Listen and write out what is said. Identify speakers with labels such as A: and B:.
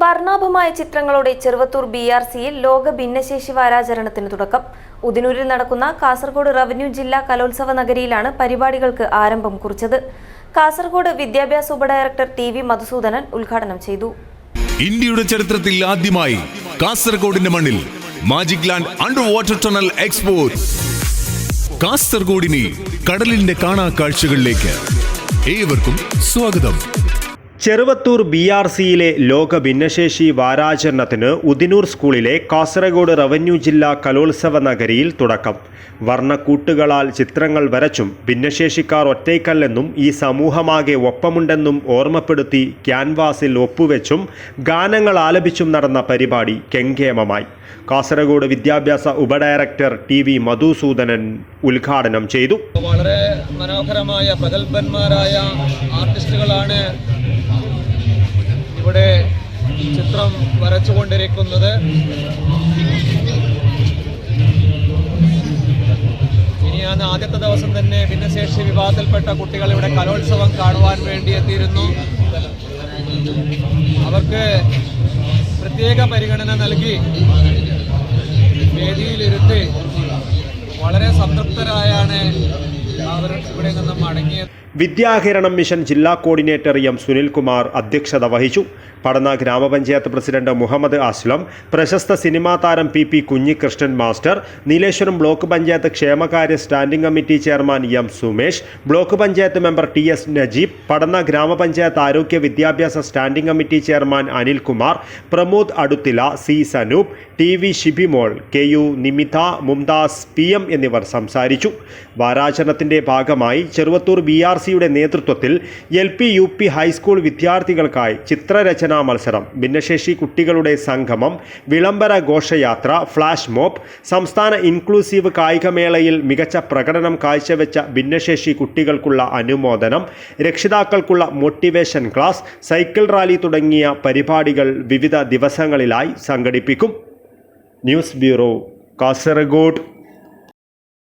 A: വർണാഭമായ ചിത്രങ്ങളോടെ Cheruvathur B R സിയിൽ ലോക ഭിന്നശേഷി വാരാചരണത്തിന് തുടക്കം. ഉദിനൂരിൽ നടക്കുന്ന കാസർഗോഡ് റവന്യൂ ജില്ലാ കലോത്സവ നഗരിയിലാണ് പരിപാടികൾക്ക് ആരംഭം കുറിച്ചത്. കാസർഗോഡ് വിദ്യാഭ്യാസ ഉപഡയറക്ടർ ടി വി മധുസൂദനൻ ഉദ്ഘാടനം ചെയ്തു.
B: ഇന്ത്യയുടെ ചരിത്രത്തിൽ ആദ്യമായി കാസർഗോഡിന്റെ മണ്ണിൽ magic land under water tunnel expo കാസർഗോഡിനെ കടലിന്റെ കാണാ കാഴ്ചകളിലേക്ക് ഏവർക്കും സ്വാഗതം.
C: ചെറുവത്തൂർ ബി ആർ സിയിലെ ലോക ഭിന്നശേഷി വാരാചരണത്തിന് ഉദിനൂർ സ്കൂളിലെ കാസർഗോഡ് റവന്യൂ ജില്ലാ കലോത്സവ നഗരിയിൽ തുടക്കം. വർണക്കൂട്ടുകളാൽ ചിത്രങ്ങൾ വരച്ചും ഭിന്നശേഷിക്കാർ ഒറ്റയ്ക്കല്ലെന്നും ഈ സമൂഹമാകെ ഒപ്പമുണ്ടെന്നും ഓർമ്മപ്പെടുത്തി ക്യാൻവാസിൽ ഒപ്പുവെച്ചും ഗാനങ്ങൾ ആലപിച്ചും നടന്ന പരിപാടി കെങ്കേമമായി. കാസർഗോഡ് വിദ്യാഭ്യാസ ഉപഡയറക്ടർ ടി വി മധുസൂദനൻ ഉദ്ഘാടനം ചെയ്തു.
D: വളരെ മനോഹരമായ പ്രഗത്ഭന്മാരായ ആർട്ടിസ്റ്റുകളാണ് ചിത്രം വരച്ചുകൊണ്ടിരിക്കുന്നത്. ഇനിയാണ് ആദ്യത്തെ ദിവസം തന്നെ ഭിന്നശേഷി വിഭാഗത്തിൽപ്പെട്ട കുട്ടികൾ ഇവിടെ കലോത്സവം കാണുവാൻ വേണ്ടി എത്തിയിരുന്നു. അവർക്ക് പ്രത്യേക പരിഗണന നൽകി വേദിയിലിരുത്തി വളരെ സംതൃപ്തരായാണ്
C: വിദ്യാഹരണം മിഷൻ ജില്ലാ കോർഡിനേറ്റർ എം സുനിൽകുമാർ അധ്യക്ഷത വഹിച്ചു. പടന്ന ഗ്രാമപഞ്ചായത്ത് പ്രസിഡന്റ് മുഹമ്മദ് അസ്ലം പ്രശസ്ത സിനിമാ താരം P P Kunhikrishnan master Nileshwaram block panchayat ക്ഷേമകാര്യ standing committee chairman M Sumesh block panchayat member T S Najeeb Padanna grama panchayat ആരോഗ്യ വിദ്യാഭ്യാസ standing committee chairman Anilkumar Pramod Aduthila C Sanoop T V Shibimol K U Nimitha Mumtaz P M എന്നിവർ സംസാരിച്ചു. വാരാചരണത്തിന്റെ ഭാഗമായി Cheruvathur B R സിയുടെ നേതൃത്വത്തിൽ L P U P high school വിദ്യാർത്ഥികൾക്കായി ചിത്രരചനാ മത്സരം ഭിന്നശേഷി കുട്ടികളുടെ സംഗമം വിളംബര ഘോഷയാത്ര ഫ്ലാഷ് മോബ് സംസ്ഥാന ഇൻക്ലൂസീവ് കായികമേളയിൽ മികച്ച പ്രകടനം കാഴ്ചവെച്ച ഭിന്നശേഷി കുട്ടികൾക്കുള്ള അനുമോദനം രക്ഷിതാക്കൾക്കുള്ള മോട്ടിവേഷൻ ക്ലാസ് സൈക്കിൾ റാലി തുടങ്ങിയ പരിപാടികൾ വിവിധ ദിവസങ്ങളിലായി സംഘടിപ്പിക്കും. News bureau Kasaragod.